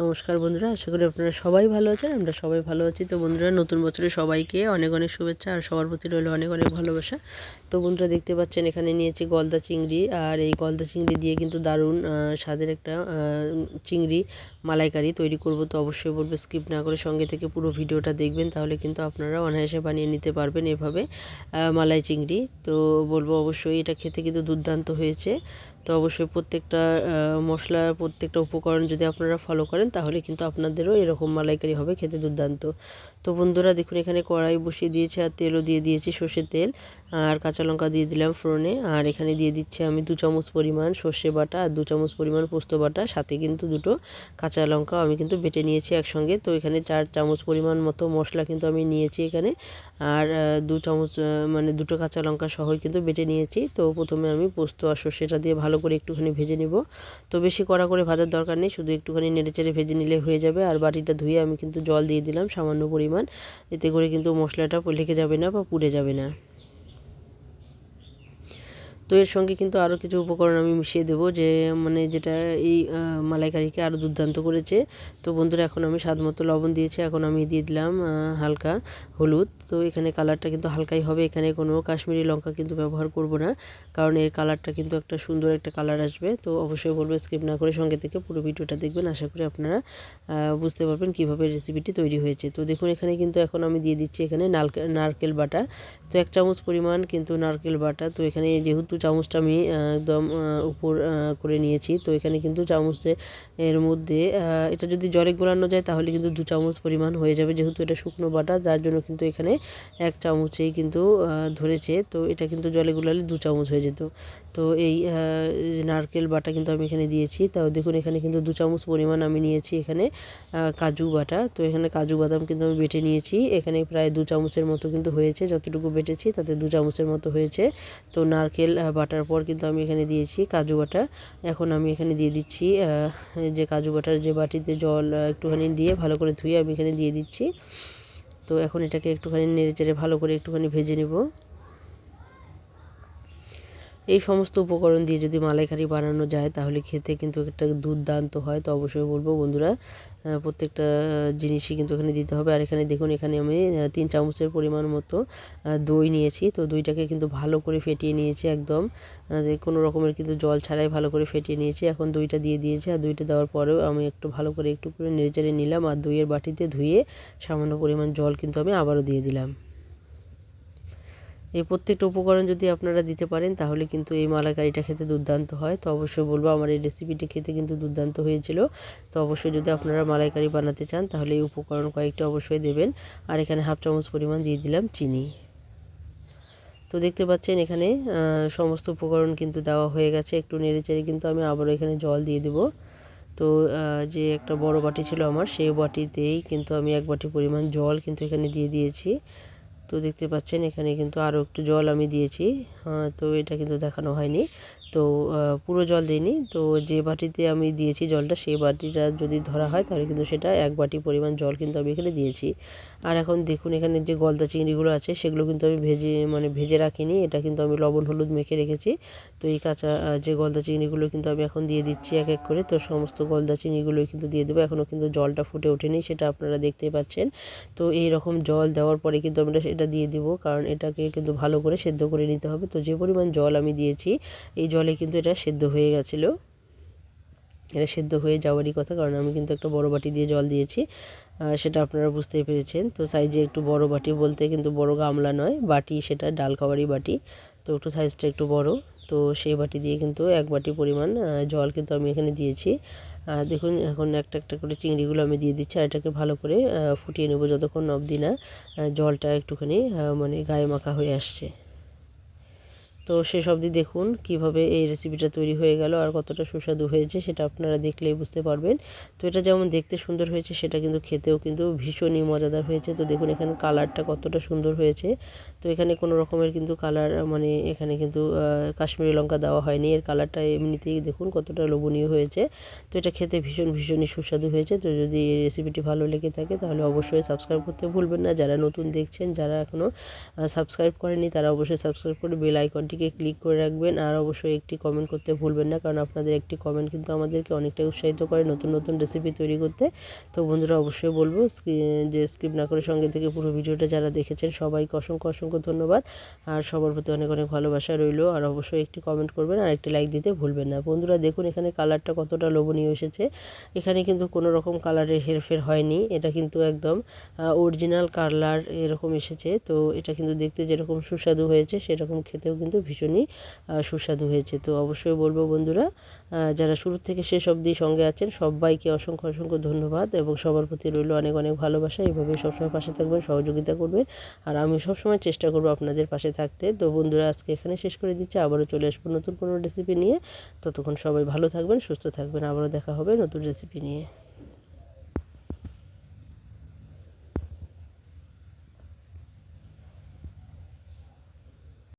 নমস্কার বন্ধুরা, আশা করি আপনারা সবাই ভালো আছেন, আমরা সবাই ভালো আছি। তো বন্ধুরা, নতুন বছরে সবাইকে অনেক অনেক শুভেচ্ছা আর সবার প্রতি রইল অনেক অনেক ভালোবাসা। তো বন্ধুরা, দেখতে পাচ্ছেন এখানে নিয়েছি গলদা চিংড়ি আর এই গলদা চিংড়ি দিয়ে কিন্তু দারুণ স্বাদের একটা চিংড়ি মালাইকারি তৈরি করব। তো অবশ্যই বলবে, স্কিপ না করে সঙ্গে থেকে পুরো ভিডিওটা দেখবেন, তাহলে কিন্তু আপনারা অনায়াসে বানিয়ে নিতে পারবেন এভাবে মালাই চিংড়ি। তো বলব অবশ্যই এটা খেতে কিন্তু দুর্দান্ত হয়েছে। তো অবশ্যই প্রত্যেকটা মশলা, প্রত্যেকটা উপকরণ যদি আপনারা ফলো করেন, তাহলে কিন্তু আপনাদেরও এরকম মালাইকারি হবে খেতে দুর্দান্ত। তো বন্ধুরা, দেখুন এখানে কড়াই বসিয়ে দিয়েছে আর তেলও দিয়ে দিয়েছি সর্ষের তেল আর কাঁচা লঙ্কা দিয়ে দিলাম ফোড়নে। আর এখানে দিয়ে দিচ্ছি আমি দু চামচ পরিমাণ সর্ষে বাটা আর দু চামচ পরিমাণ পোস্ত বাটা, সাথে কিন্তু দুটো কাঁচা লঙ্কা আমি কিন্তু বেটে নিয়েছি একসঙ্গে। তো এখানে চার চামচ পরিমাণ মতো মশলা কিন্তু আমি নিয়েছি এখানে আর দু চামচ মানে দুটো কাঁচা লঙ্কা সহই কিন্তু বেটে নিয়েছি। তো প্রথমে আমি পোস্ত আর সর্ষেটা দিয়ে ভালো করে একটুখানি ভেজে নিব। তো বেশি কড়া করে ভাজার দরকার নেই, শুধু একটুখানি নেড়েচেড়ে ভেজে নিলে হয়ে যাবে। আর বাটিটা ধুয়ে আমি কিন্তু জল দিয়ে দিলাম সামান্য পরিমাণ। এতে করে কিন্তু মশলাটা লেগে যাবে না বা পুড়ে যাবে না। তো এর সঙ্গে কিন্তু আরও কিছু উপকরণ আমি মিশিয়ে দেবো যে মানে যেটা এই মালাইকারিকে আরও দুর্দান্ত করেছে। তো বন্ধুরা, এখন আমি স্বাদ মতো লবণ দিয়েছি, এখন আমি দিয়ে দিলাম হালকা হলুদ। তো এখানে কালারটা কিন্তু হালকাই হবে, এখানে কোনো কাশ্মীরি লঙ্কা কিন্তু ব্যবহার করব না, কারণ এর কালারটা কিন্তু একটা সুন্দর একটা কালার আসবে। তো অবশ্যই বলব, স্কিপ না করে সঙ্গে থেকে পুরো ভিডিওটা দেখবেন, আশা করি আপনারা বুঝতে পারবেন কীভাবে রেসিপিটি তৈরি হয়েছে। তো দেখুন, এখানে কিন্তু এখন আমি দিয়ে দিচ্ছি এখানে নারকেল বাটা। তো এক চামচ পরিমাণ কিন্তু নারকেল বাটা। তো এখানে যেহেতু চামচটা আমি একদম উপর করে নিয়েছি। তো এখানে কিন্তু চামচে, এর মধ্যে এটা যদি জলে গোলানো যায় তাহলে কিন্তু দু চামচ পরিমাণ হয়ে যাবে যেহেতু এটা শুকনো বাটা, যার জন্য কিন্তু এখানে এক চামচেই কিন্তু ধরেছে। তো এটা কিন্তু জলে গোলালে দু চামচ হয়ে যেত। তো এই নারকেল বাটা কিন্তু আমি এখানে দিয়েছি। তাও দেখুন, এখানে কিন্তু দু চামচ পরিমাণ আমি নিয়েছি এখানে কাজু বাটা। তো এখানে কাজু বাদাম কিন্তু আমি বেটে নিয়েছি। এখানে প্রায় দু চামচের মতো কিন্তু হয়েছে, যতটুকু বেটেছি তাতে দু চামচের মতো হয়েছে। তো নারকেল বাটার পর কিন্তু আমি এখানে দিয়েছি কাজু বাটা এখন আমি এখানে দিয়ে দিচ্ছি যে কাজু বাটার, যে বাটিতে জল একটুখানি দিয়ে ভালো করে ধুয়ে আমি এখানে দিয়ে দিচ্ছি। তো এখন এটাকে একটুখানি নেড়ে চেড়ে ভালো করে একটুখানি ভেজে নেব। এই সমস্ত উপকরণ দিয়ে যদি মালাইকারি বানানো যায়, তাহলে খেতে কিন্তু একটা দুর্দান্ত হয়। তো অবশ্যই বলব বন্ধুরা প্রত্যেকটা জিনিসই কিন্তু এখানে দিতে হবে। আর এখানে দেখুন, এখানে আমি তিন চামচের পরিমাণ মতো দই নিয়েছি। তো দইটাকে কিন্তু ভালো করে ফেটিয়ে নিয়েছি একদম। কোনো রকমের কিন্তু জল ছাড়াই ভালো করে ফেটিয়ে নিয়েছি। এখন দইটা দিয়ে দিয়েছি। আর দইটা দেওয়ার পরেও আমি একটু ভালো করে একটু করে নেড়েচেড়ে নিলাম। আর দইয়ের বাটিতে ধুয়ে সামান্য পরিমাণ জল কিন্তু আমি আবারও দিয়ে দিলাম। এই প্রত্যেকটা উপকরণ যদি আপনারা দিতে পারেন, তাহলে কিন্তু এই মালাকারিটা খেতে দুর্দান্ত হয়। তো অবশ্যই বলব, আমার এই রেসিপিটি খেতে কিন্তু দুর্দান্ত হয়েছিল। তো অবশ্যই যদি আপনারা মালাইকারি বানাতে চান, তাহলে এই উপকরণ কয়েকটা অবশ্যই দেবেন। আর এখানে হাফ চামচ পরিমাণ দিয়ে দিলাম চিনি। তো দেখতে পাচ্ছেন এখানে সমস্ত উপকরণ কিন্তু দেওয়া হয়ে গেছে। একটু নেড়ে চেড়ে কিন্তু আমি আবারও এখানে জল দিয়ে দেবো। তো যে একটা বড় বাটি ছিল আমার, সেই বাটিতেই কিন্তু আমি এক বাটি পরিমাণ জল কিন্তু এখানে দিয়ে দিয়েছি। তো দেখতে পাচ্ছেন এখানে কিন্তু আরও একটু জল আমি দিয়েছি। তো এটা কিন্তু দেখানো হয়নি। তো পুরো জল দিইনি। তো যে বাটিতে আমি দিয়েছি জলটা, সেই বাটিটা যদি ধরা হয়, তাহলে কিন্তু সেটা এক বাটি পরিমাণ জল কিন্তু আমি এখানে দিয়েছি। আর এখন দেখুন, এখানে যে গলদা চিংড়িগুলো আছে, সেগুলো কিন্তু আমি ভেজে মানে ভেজে রাখিনি। এটা কিন্তু আমি লবণ, হলুদ মেখে রেখেছি। তো এই কাঁচা যে গলদা চিংড়িগুলো কিন্তু আমি এখন দিয়ে দিচ্ছি এক এক করে। তো সমস্ত গলদা চিংড়িগুলোই কিন্তু দিয়ে দেবো। এখনও কিন্তু জলটা ফুটে ওঠেনি, সেটা আপনারা দেখতে পাচ্ছেন। তো এই রকম জল দেওয়ার পরে কিন্তু আমরা এটা দিয়ে দিব। কারণ এটাকে কিন্তু ভালো করে সেদ্ধ করে নিতে হবে। তো যে পরিমাণ জল আমি দিয়েছি, এই জল জলে কিন্তু এটা সেদ্ধ হয়ে গেছিল। এটা সেদ্ধ হয়ে যাওয়ারই কথা, কারণ আমি কিন্তু একটা বড় বাটি দিয়ে জল দিয়েছি সেটা আপনারা বুঝতে পেরেছেন। তো সাইজে একটু বড় বাটি বলতে কিন্তু বড় গামলা নয়, বাটি সেটা ডাল খাওয়ারই বাটি। তো একটু সাইজটা একটু বড়, তো সেই বাটি দিয়ে কিন্তু এক বাটি পরিমাণ জল কিন্তু আমি এখানে দিয়েছি। দেখুন, এখন একটা একটা করে চিংড়িগুলো আমি দিয়ে দিচ্ছি, আর এটাকে ভালো করে ফুটিয়ে নেব যতক্ষণ অবধি না জলটা একটুখানি মানে গায়ে মাখা হয়ে আসছে। তো শেষ অবধি দেখুন কীভাবে এই রেসিপিটা তৈরি হয়ে গেল আর কতটা সুস্বাদু হয়েছে সেটা আপনারা দেখলেই বুঝতে পারবেন। তো এটা যেমন দেখতে সুন্দর হয়েছে সেটা কিন্তু খেতেও কিন্তু ভীষণই মজাদার হয়েছে। তো দেখুন এখানে কালারটা কতটা সুন্দর হয়েছে। তো এখানে কোনো রকমের কিন্তু কালার মানে এখানে কিন্তু কাশ্মীরি লঙ্কা দেওয়া হয়নি। এর কালারটা এমনিতেই দেখুন কতটা লোভনীয় হয়েছে। তো এটা খেতে ভীষণ, ভীষণই সুস্বাদু হয়েছে। তো যদি এই রেসিপিটি ভালো লেগে থাকে, তাহলে অবশ্যই সাবস্ক্রাইব করতে ভুলবেন না। যারা নতুন দেখছেন, যারা এখনও সাবস্ক্রাইব করেনি তারা অবশ্যই সাবস্ক্রাইব করে বেল আইকনটি আইকনটিকে ক্লিক করে রাখবেন। আর অবশ্যই একটি কমেন্ট করতে ভুলবেন না, কারণ আপনাদের একটি কমেন্ট কিন্তু আমাদেরকে অনেকটাই উৎসাহিত করে নতুন নতুন রেসিপি তৈরি করতে। তো বন্ধুরা, অবশ্যই বলব যে স্কিপ না করে সঙ্গে থেকে পুরো ভিডিওটা যারা দেখেছেন, সবাইকে অসংখ্য অসংখ্য ধন্যবাদ। আর সবার প্রতি অনেক অনেক ভালোবাসা রইল। আর অবশ্যই একটি কমেন্ট করবেন আর একটি লাইক দিতে ভুলবেন না। বন্ধুরা, দেখুন এখানে কালারটা কতটা লোভনীয় এসেছে। এখানে কিন্তু কোনো রকম কালারের হেরফের হয়নি। এটা কিন্তু একদম অরিজিনাল কালার এরকম এসেছে। তো এটা কিন্তু দেখতে যেরকম সুস্বাদু হয়েছে, সেরকম খেতেও কিন্তু ভীষণই সুস্বাদু হয়েছে। তো অবশ্যই বলব বন্ধুরা যারা শুরু থেকে শেষ অবধি সঙ্গে আছেন, সবাইকে অসংখ্য অসংখ্য ধন্যবাদ এবং সবার প্রতি রইল অনেক অনেক ভালোবাসা। এইভাবে সবসময় পাশে থাকবেন, সহযোগিতা করবেন। আর আমি সবসময় চেষ্টা করব আপনাদের পাশে থাকতে। তো বন্ধুরা, আজকে এখানে শেষ করে দিচ্ছি। আবারও চলে আসব নতুন কোনো রেসিপি নিয়ে। ততক্ষণ সবাই ভালো থাকবেন, সুস্থ থাকবেন। আবারও দেখা হবে নতুন রেসিপি নিয়ে।